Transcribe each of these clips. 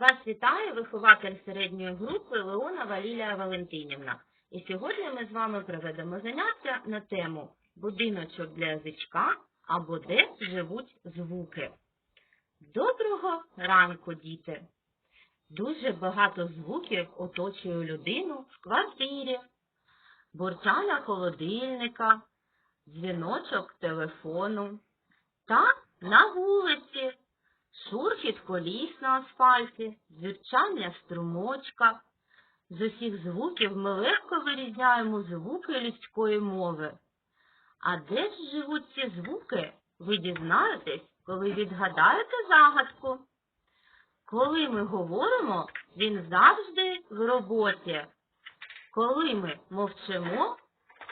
Вас вітає вихователь середньої групи Леонова Лілія Валентинівна. І сьогодні ми з вами проведемо заняття на тему будиночок для язичка або де живуть звуки. Доброго ранку, діти! Дуже багато звуків оточує людину в квартирі, бурчання холодильника, дзвіночок телефону та на вулиці, шурхіт коліс на асфальті, звірчання струмочка. З усіх звуків ми легко вирізняємо звуки людської мови. А де ж живуть ці звуки, ви дізнаєтесь, коли відгадаєте загадку. Коли ми говоримо, він завжди в роботі. Коли ми мовчимо,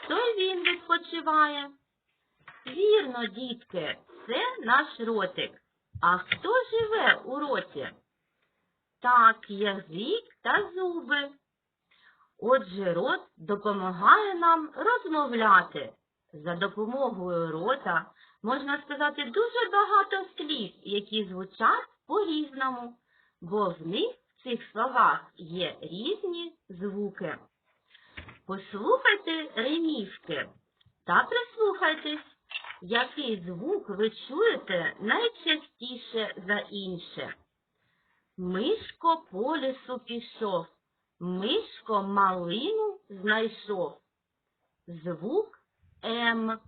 то й він відпочиває. Вірно, дітки, це наш ротик. А хто живе у роті? Так, язик та зуби. Отже, рот допомагає нам розмовляти. За допомогою рота можна сказати дуже багато слів, які звучать по-різному, бо в них в цих словах є різні звуки. Послухайте ремівки та прислухайтесь, який звук ви чуєте найчастіше за інше. Мишко по лісу пішов, мишко малину знайшов. Звук М.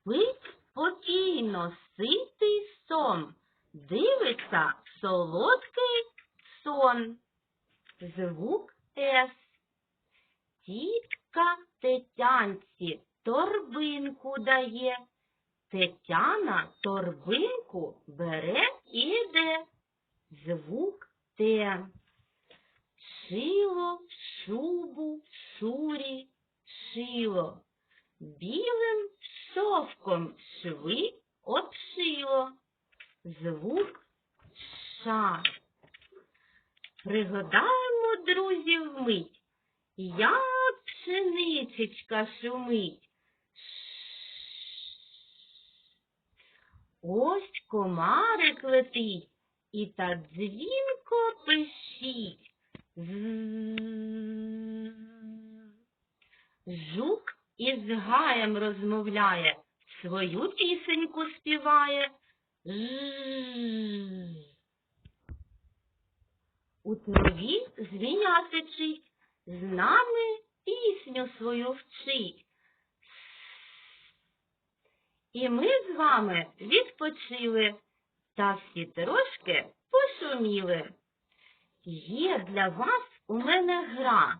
Спить спокійно, ситий сон, дивиться солодкий сон. Звук С. Тітка Тетянці торбинку дає. Тетяна торбинку бере і йде. Звук Т. Шило, шубу, шурі, шило. Білим шовком шви обшило. Звук Ша. Пригадаємо, друзі, вмить, як пшеничечка шумить. Ось комарик летить і так дзвінко пищить. З. Жук із гаєм розмовляє, свою пісеньку співає. У траві звіня сичить, з нами пісню свою вчить. І ми з вами відпочили та всі трошки пошуміли. Є для вас у мене гра.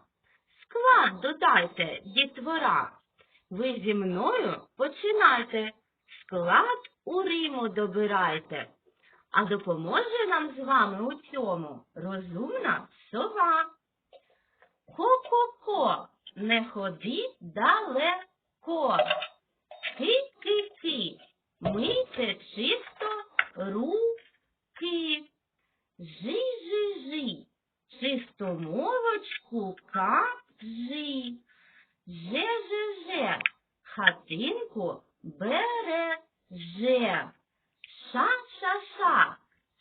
Склад додайте, дітвора. Ви зі мною починайте. Склад у Риму добирайте. А допоможе нам з вами у цьому розумна сова. Ко-ко-ко, не ходи далеко. Руки. Жи-жи-жи, чисту мовочку кажи. Же-же-же, хатинку береже. Ша-ша-ша,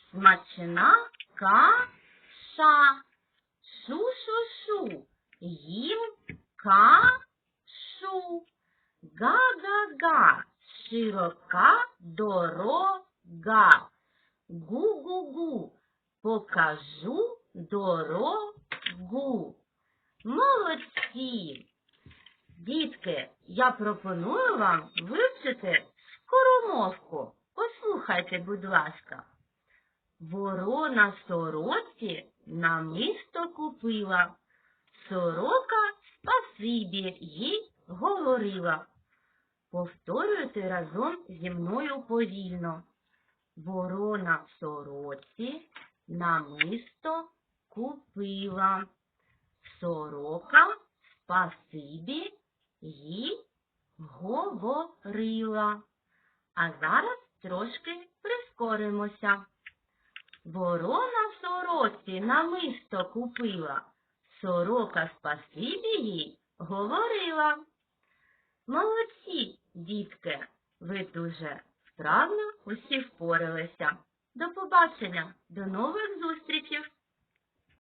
смачна каша. Шу-шу-шу, їм кашу. Га-га-га, широка дорога. Гу-гу-гу, покажу дорогу. Молодці! Дітки, я пропоную вам вивчити скоромовку. Послухайте, будь ласка. Ворона сороці намисто купила. Сорока спасибі їй говорила. Повторюйте разом зі мною повільно. Ворона в сороці намисто купила. Сорока спасибі їй говорила. А зараз трошки прискоримося. Ворона в сороці намисто купила. Сорока спасибі їй говорила. Молодці, дітки, ви дуже вправно усі впоралися. До побачення, до нових зустрічей!